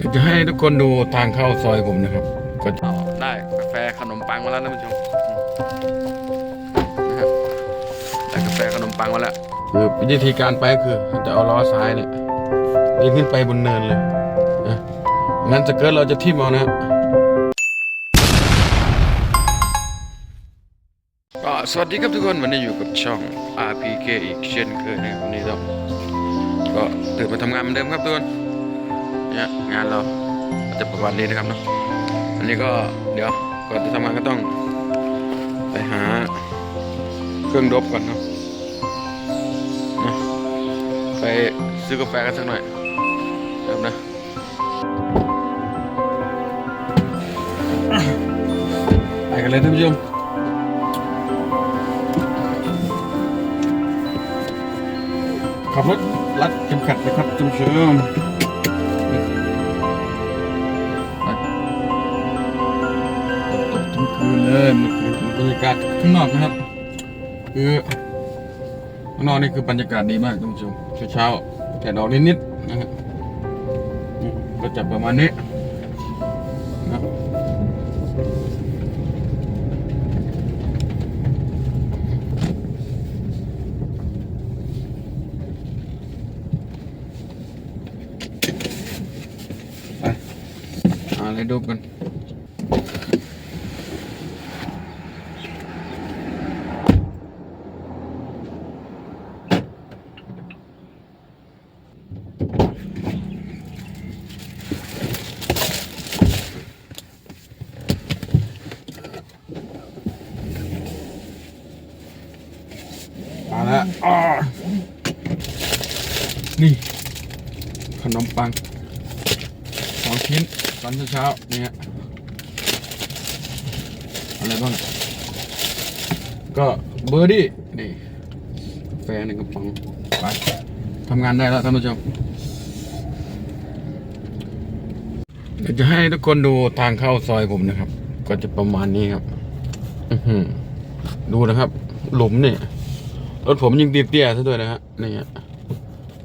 เดี๋ยวจะให้ทุกคนดูทางเข้าซอยผมนะครับ ก็ เอาได้กาแฟขนมปังมาแล้วท่านผู้ชมนะครับได้กาแฟขนมปังมาแล้ว คือวิธีการไปก็คือจะเอาล้อซ้ายเนี่ยเดินขึ้นไปบนเนินเลยนะงั้นจะเกิดเราจะทิ่มเอานะฮะก็สวัสดีครับทุกคนวันนี้อยู่กับช่อง RPK อีกเช่นเคยนะครับวันนี้ต้องก็ตื่นมาทำงานเหมือนเดิมครับทุกคน เนี่ยงานเราจะประมาณนี้นะครับเนาะอันนี้ก็เดี๋ยวก่อนจะทำงานก็ต้องไปหาเครื่องดบก่อนเนาะนะไปซื้อกาแฟกันสักหน่อยครับนะไปกันเลยท่านผู้ชมขับรถรัดเข็มขัดนะครับท่านผู้ชม ตกทั้งคืนเลยเมื่อคืนบรรยากาศข้างนอกนะครับ คือข้างนอกนี่คือบรรยากาศดีมากท่านผู้ชมเช้าๆแดดออกนิดๆนะครับก็จะประมาณนี้นะไปหาอะไรดูกัน มาแล้วอ่า นี่ ขนมปังสองชิ้นตอนเช้าๆเนี่ยอะไรบ้าง ก็เบอร์ดี้นี่แฟหนึ่งกระป๋องไปทำงานได้แล้วท่านผู้ชมเดี๋ยวจะให้ทุกคนดูทางเข้าซอยผมนะครับ ก็จะประมาณนี้ครับ อืดูนะครับ หลุมเนี่ย รถผมยิงเตี้ยซะด้วยนะฮะนี่ฮะ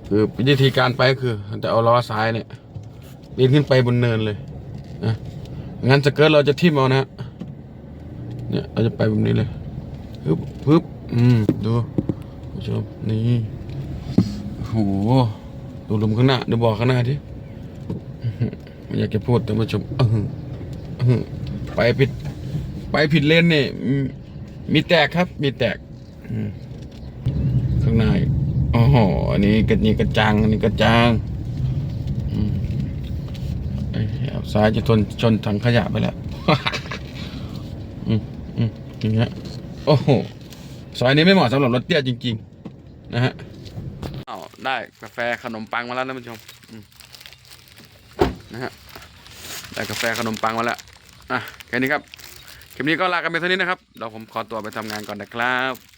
คือวิธีการไปก็คือจะเอาล้อซ้ายเนี่ยดินขึ้นไปบนเนินเลยนะงั้นจะเกิดเราจะทิ่มเอานะฮะเนี่ยเราจะไปแบบนี้เลยฮึบฮึบอืมดูผู้ชมนี่โหดูลุมข้างหน้าดูบ่อข้างหน้าทีไม่อยากจะพูดแต่านผู้ชมอื้อออื้ออไปผิด ไปผิดเลนเนี่ยมีมีแตกครับ มีแตกอืม ข้างในอ้โหอันนี้กระนี่กระจังอันนี้กระจังอซ้ายจะชนชนถังขยะไปแล้วอืมอืมอย่างเงี้ยโอ้โหซอยนี้ไม่เหมาะสำหรับรถเตี้ยจริง ๆ นะฮะอ้าวได้กาแฟขนมปังมาแล้วท่านผู้ชมอืมนะฮะได้กาแฟขนมปังมาแล้วอะแค่นี้ครับคลิปนี้ก็ลากันไปเท่านี้นะครับเดี๋ยวผมขอตัวไปทำงานก่อนนะครับ